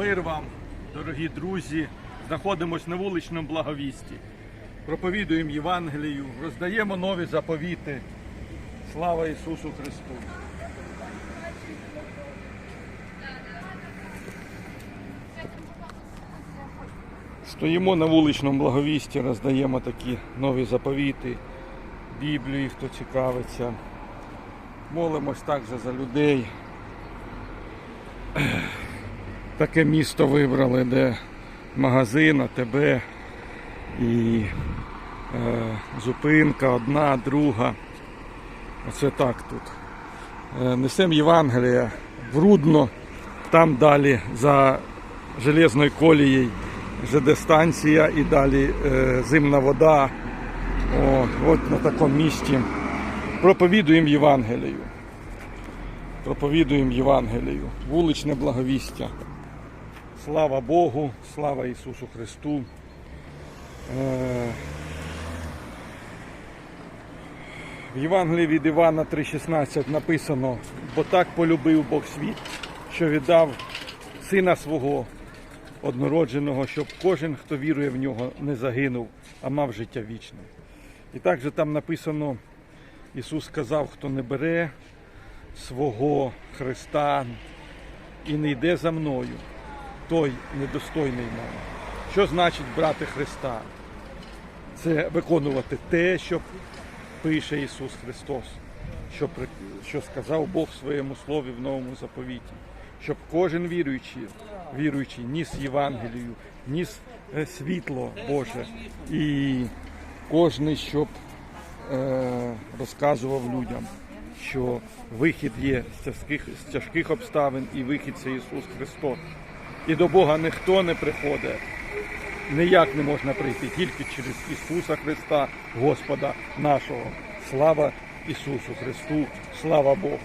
Мир вам, дорогі друзі. Знаходимось на вуличному благовісті. Проповідуємо Євангелію, роздаємо нові заповіти. Слава Ісусу Христу! Стоїмо на вуличному благовісті, роздаємо такі нові заповіти, Біблії, хто цікавиться. Молимось також за людей. Таке місто вибрали, де магазин, АТБ і е, зупинка одна, друга. Оце так тут. Е, несемо Євангелія врудно, там далі за железною колією ЖД-станція і далі е, зимна вода. О, от на такому місці. Проповідуємо Євангелію. Проповідуємо Євангелію. Вуличне благовістя. Слава Богу, слава Ісусу Христу. Е, В Євангелії від Івана 3,16 написано, бо так полюбив Бог світ, що віддав сина свого однородженого, щоб кожен, хто вірує в нього, не загинув, а мав життя вічне. І також там написано, Ісус сказав, хто не бере свого Христа і не йде за мною, той недостойний мене. Що значить брати Христа? Це виконувати те, що пише Ісус Христос, що, що сказав Бог в своєму слові в новому заповіті. Щоб кожен віруючий, віруючий ніс Євангелію, ніс е, світло Боже. І кожен, щоб е, розказував людям, що вихід є з тяжких, з тяжких обставин, і вихід це Ісус Христос. І до Бога ніхто не приходить, ніяк не можна прийти, тільки через Ісуса Христа, Господа нашого. Слава Ісусу Христу, слава Богу!